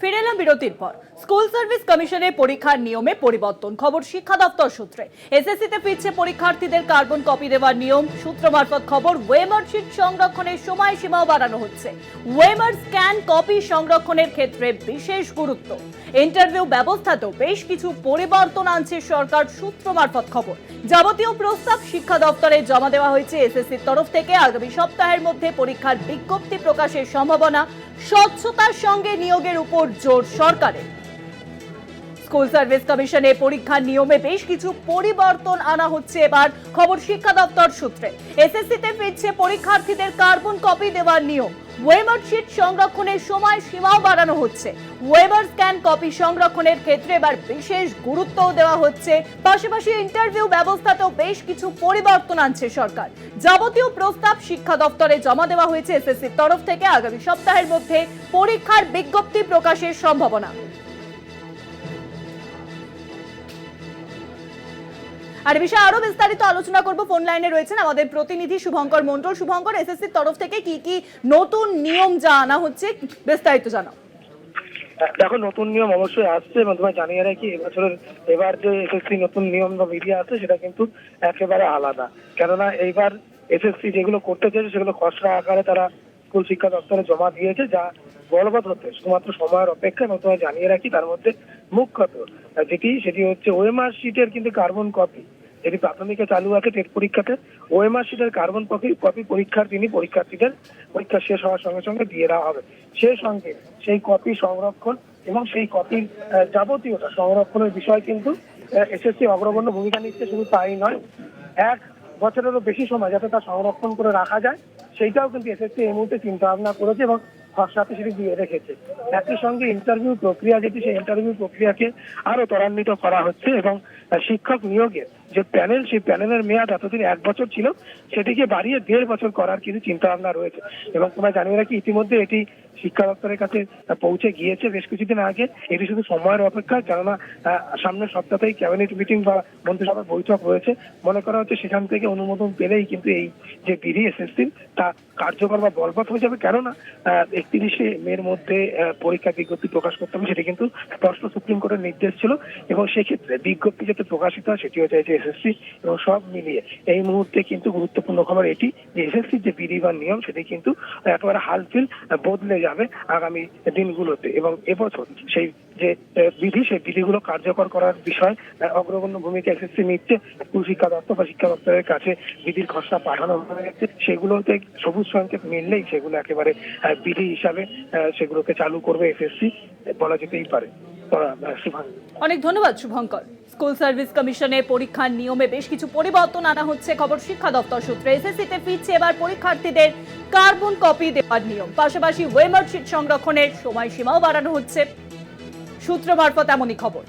ফিরে এলাম বিরতির পর। স্কুল সার্ভিস কমিশনের পরীক্ষার নিয়মে পরিবর্তন খবর শিক্ষা দপ্তর সূত্রে। এসএসসিতে ফিরছে পরীক্ষার্থীদের কার্বন কপি দেওয়ার নিয়ম। সূত্র মারফত খবর, ওয়েমার শিট সংরক্ষণের সময়সীমাও বাড়ানো হচ্ছে। ওয়েমার স্ক্যান কপি সংরক্ষণের ক্ষেত্রে বিশেষ গুরুত্ব। ইন্টারভিউ ব্যবস্থাতেও বেশ কিছু পরিবর্তন আনছে সরকার সূত্র মারফত খবর। যাবতীয় প্রস্তাব শিক্ষা দপ্তরে জমা দেওয়া হয়েছে এসএসসির তরফ থেকে। আগামী সপ্তাহের মধ্যে পরীক্ষার বিজ্ঞপ্তি প্রকাশের সম্ভাবনা স্বচ্ছতার সঙ্গে নিয়োগের উপর জোর সরকারের। স্কুল সার্ভিস কমিশনে পরীক্ষার নিয়মে বেশ কিছু পরিবর্তন আনা হচ্ছে এবার, খবর শিক্ষা দপ্তর সূত্রে। এসএসসিতে ফিরছে পরীক্ষার্থীদের কার্বন কপি দেওয়ার নিয়ম। ওয়েমার শিট সংরক্ষণের সময় সীমাও বাড়ানো হচ্ছে। ওয়েবার স্ক্যান কপি সংরক্ষণের ক্ষেত্রে এবার বিশেষ গুরুত্ব দেওয়া হচ্ছে। পাশাপাশি ইন্টারভিউ ব্যবস্থাতেও বেশ কিছু পরিবর্তন আনছে সরকার। যাবতীয় প্রস্তাব শিক্ষা দপ্তরে জমা দেওয়া হয়েছে এসএসসির তরফ থেকে আগামী সপ্তাহের মধ্যে। পরীক্ষার বিজ্ঞপ্তি প্রকাশের সম্ভাবনা। আর এ বিষয়ে আরও বিস্তারিত আলোচনা করব। ফোন লাইনে রয়েছেন আমাদের প্রতিনিধি শুভঙ্কর মন্ডল শুভঙ্কর, এসএসসির তরফ থেকে কি কি নতুন নিয়ম যা আনা হচ্ছে? বিস্তারিত জানাও। দেখো, নতুন নিয়ম অবশ্যই আসছে এবং তোমায় জানিয়ে রাখি, এবছরের এবার যে এসএসসি নতুন নিয়ম বা বেরিয়ে আছে, সেটা কিন্তু একেবারে আলাদা। কেননা এইবার এসএসসি যেগুলো করতে চেয়েছে সেগুলো খসড়া আকারে তারা স্কুল শিক্ষা দপ্তরে জমা দিয়েছে, যা বলবৎ হতে শুধুমাত্র সময়ের অপেক্ষা, এবং তোমায় জানিয়ে রাখি, তার মধ্যে মুখ্যত যেটি, সেটি হচ্ছে ওয়েমার শিটের কিন্তু কার্বন কপি যেটি প্রাথমিকে চালু আছে টেট পরীক্ষাতে। ওএমআর শিটের কার্বন কপি কপি পরীক্ষার তিনি পরীক্ষার্থীদের পরীক্ষা শেষ হওয়ার সঙ্গে সঙ্গে দিয়ে দেওয়া হবে। সেই সঙ্গে সেই কপি সংরক্ষণ এবং সেই কপির আহ, যাবতীয়টা সংরক্ষণের বিষয় কিন্তু এসএসসি অগ্রগণ্য ভূমিকা নিচ্ছে শুধু তাই নয়। এক বছরেরও বেশি সময় যাতে তা সংরক্ষণ করে রাখা যায় সেইটাও কিন্তু এসএসসি এই মুহূর্তে চিন্তা ভাবনা করেছে এবং খসড়াতে সেটি দিয়ে রেখেছে। একই সঙ্গে ইন্টারভিউ প্রক্রিয়া যেটি সেই ইন্টারভিউ প্রক্রিয়াকে আরও ত্বরান্বিত করা হচ্ছে এবং শিক্ষক নিয়োগের যে প্যানেল, সেই প্যানেলের মেয়াদ এতদিন এক বছর ছিল সেটিকে বাড়িয়ে দেড় বছর করার কিছু চিন্তা ভাবনা রয়েছে। এবং তোমায় জানিয়ে রাখি ইতিমধ্যে এটি শিক্ষা দপ্তরের কাছে পৌঁছে গিয়েছে বেশ কিছুদিন আগে। এটি শুধু সময়ের অপেক্ষা, কেননা সামনের সপ্তাহতেই ক্যাবিনেট মিটিং বা মন্ত্রিসভার বৈঠক রয়েছে। মনে করা হচ্ছে সেখান থেকে অনুমোদন পেলেই কিন্তু এই যে বিধি এসএসসি তা কার্যকর বা বলবৎ হয়ে যাবে। কেননা একত্রিশে মের মধ্যে পরীক্ষা বিজ্ঞপ্তি প্রকাশ করতে হবে, সেটি কিন্তু স্পষ্ট সুপ্রিম কোর্টের নির্দেশ ছিল। এবং সেক্ষেত্রে বিজ্ঞপ্তি যাতে প্রকাশিত হয়, সেটিও চাইছে এসএসসি এবং সব মিলিয়ে। এই মুহূর্তে কিন্তু গুরুত্বপূর্ণ খবর এটি যে এসএসসির যে বিধি বা নিয়ম, সেটি কিন্তু একেবারে হালফিল বদলে যাবে আগামী দিনগুলোতে এবং এবছর সেই যে বিধি, সেই বিধিগুলো কার্যকর করার বিষয়ে অগ্রগণ্য ভূমিকা এসএসসি নিচ্ছে। স্কুল শিক্ষা দপ্তর বা শিক্ষা দপ্তরের কাছে বিধির খসড়া পাঠানো হয়েছে সেগুলোতে সবুজ সংকেত মিললেই সেগুলো একেবারে বিধি হিসাবে সেগুলোকে চালু করবে এসএসসি বলা যেতেই পারে। অনেক ধন্যবাদ, শুভঙ্কর। স্কুল সার্ভিস কমিশনে পরীক্ষার নিয়মে বেশ কিছু পরিবর্তন আনা হচ্ছে, খবর শিক্ষা দপ্তর সূত্রে। এসএসসিতে ফিরছে এবার পরীক্ষার্থীদের কার্বন কপি দেওয়ার নিয়ম। পাশাপাশি ওয়েমার্কশিট শিট সংরক্ষণের সময়সীমাও বাড়ানো হচ্ছে। সূত্র মারফত এমনই খবর।